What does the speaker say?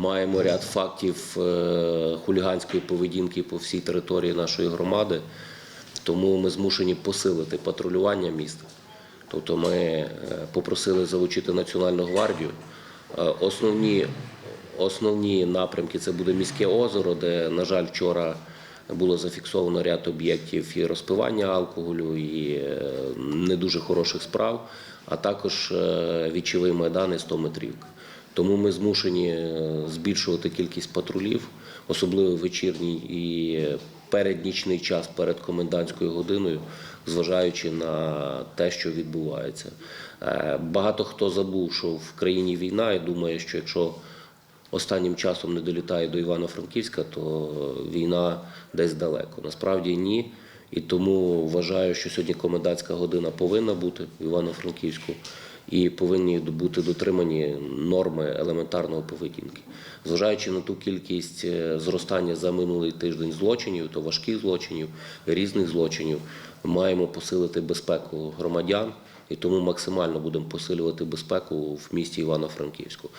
маємо ряд фактів е, хуліганської поведінки по всій території нашої громади, тому ми змушені посилити патрулювання міста. Тобто ми е, попросили залучити Національну гвардію. Е, Основні, основні напрямки це буде міське озеро, де, на жаль, вчора було зафіксовано ряд об'єктів і розпивання алкоголю, і не дуже хороших справ, а також вічовий майдан і 100 метрівка. Тому ми змушені е, збільшувати кількість патрулів, особливо вечірній і переднічний час перед комендантською годиною, зважаючи на те, що відбувається. Е, Багато хто забув, що в країні війна, і думає, що якщо останнім часом не долітає до Івано-Франківська, то війна десь далеко. Насправді ні. І тому вважаю, що сьогодні комендантська година повинна бути в Івано-Франківську і повинні бути дотримані норми елементарної поведінки. Зважаючи на ту кількість е, зростання за минулий тиждень злочинів, то важких злочинів, різних злочинів, маємо посилити безпеку громадян і тому максимально будемо посилювати безпеку в місті Івано-Франківську.